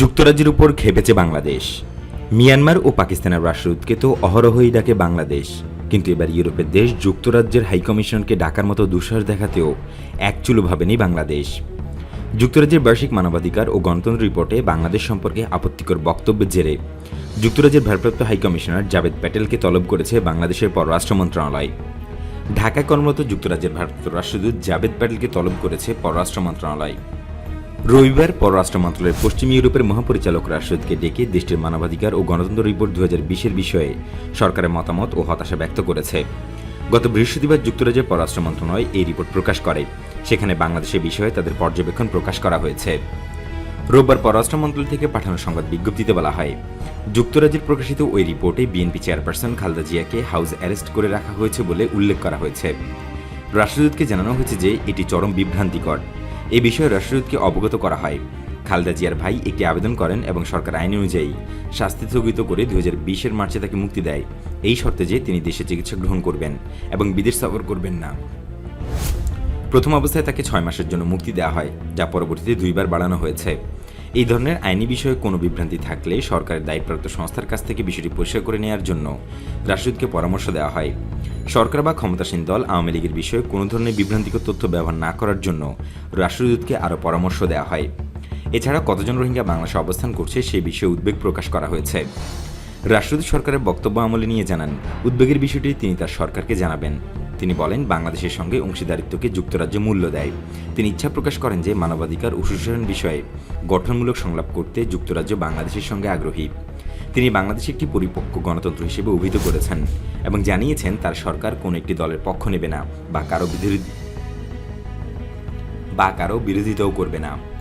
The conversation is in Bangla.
যুক্তরাজ্যের উপর খেপেছে বাংলাদেশ। মিয়ানমার ও পাকিস্তানের রাষ্ট্রদূতকে তো অহরহই ডাকে বাংলাদেশ। কিন্তু এবার ইউরোপের দেশ যুক্তরাজ্যের হাইকমিশনকে ডাকার মতো দুঃসাহস দেখাতেও একচুলো ভাবেনি বাংলাদেশ। যুক্তরাজ্যের বার্ষিক মানবাধিকার ও গণতন্ত্র রিপোর্টে বাংলাদেশ সম্পর্কে আপত্তিকর বক্তব্যের জেরে যুক্তরাজ্যের ভারপ্রাপ্ত হাইকমিশনার জাভেদ প্যাটেলকে তলব করেছে বাংলাদেশের পররাষ্ট্র মন্ত্রণালয়। ঢাকায় কর্মরত যুক্তরাজ্যের ভারপ্রাপ্ত রাষ্ট্রদূত জাভেদ প্যাটেলকে তলব করেছে পররাষ্ট্র মন্ত্রণালয়। রবিবার পররাষ্ট্র মন্ত্রণালয়ের পশ্চিম ইউরোপের মহাপরিচালক রাষ্ট্রদূতকে ডেকে দেশটির মানবাধিকার ও গণতন্ত্র রিপোর্ট দু হাজার বিশের বিষয়ে সরকারের মতামত ও হতাশা ব্যক্ত করেছে। গত বৃহস্পতিবার যুক্তরাজ্যের পররাষ্ট্র মন্ত্রণালয় এই রিপোর্ট প্রকাশ করে। সেখানে বাংলাদেশের বিষয়ে তাদের পর্যবেক্ষণ প্রকাশ করা হয়েছে। রোববার পররাষ্ট্র মন্ত্রণালয় থেকে পাঠানো সংবাদ বিজ্ঞপ্তিতে বলা হয়, যুক্তরাজ্যের প্রকাশিত ওই রিপোর্টে বিএনপি চেয়ারপারসন খালেদা জিয়াকে হাউস অ্যারেস্ট করে রাখা হয়েছে বলে উল্লেখ করা হয়েছে। রাষ্ট্রদূতকে জানানো হয়েছে যে এটি চরম বিভ্রান্তিকর। এ বিষয়ে রাষ্ট্রদূতকে অবগত করা হয়। খালেদা জিয়ার ভাই একটি আবেদন করেন এবং সরকার আইন অনুযায়ী শাস্তি স্থগিত করে দু হাজার বিশের মার্চে তাকে মুক্তি দেয়। এই শর্তে যে তিনি দেশে চিকিৎসা গ্রহণ করবেন এবং বিদেশ সফর করবেন না। প্রথম অবস্থায় তাকে ছয় মাসের জন্য মুক্তি দেওয়া হয়, যা পরবর্তীতে দুইবার বাড়ানো হয়েছে। এই ধরনের আইনি বিষয়ে কোনো বিভ্রান্তি থাকলে সরকারের দায়িত্বপ্রাপ্ত সংস্থার কাছ থেকে বিষয়টি পরিষ্কার করে নেওয়ার জন্য রাষ্ট্রদূতকে পরামর্শ দেওয়া হয়। সরকার বা ক্ষমতাসীন দল আওয়ামী লীগের বিষয়ে কোনো ধরনের বিভ্রান্তিকর তথ্য ব্যবহার না করার জন্য রাষ্ট্রদূতকে আরও পরামর্শ দেওয়া হয়। এছাড়া কতজন রোহিঙ্গা বাংলাদেশে অবস্থান করছে সে বিষয়ে উদ্বেগ প্রকাশ করা হয়েছে। রাষ্ট্রদূত সরকারের বক্তব্য আমলে নিয়ে জানান, উদ্বেগের বিষয়টি তিনি তার সরকারকে জানাবেন। তিনি বলেন, বাংলাদেশের সঙ্গে অংশীদারিত্বকে যুক্তরাজ্য মূল্য দেয়। তিনি ইচ্ছা প্রকাশ করেন যে মানবাধিকার ও সুশাসন বিষয়ে গঠনমূলক সংলাপ করতে যুক্তরাজ্য বাংলাদেশের সঙ্গে আগ্রহী। তিনি বাংলাদেশ একটি পরিপক্ক গণতন্ত্র হিসেবে অভিহিত করেছেন এবং জানিয়েছেন তার সরকার কোন একটি দলের পক্ষ নেবে না বা কারও বিরোধী বা কারও বিরোধিতাও করবে না।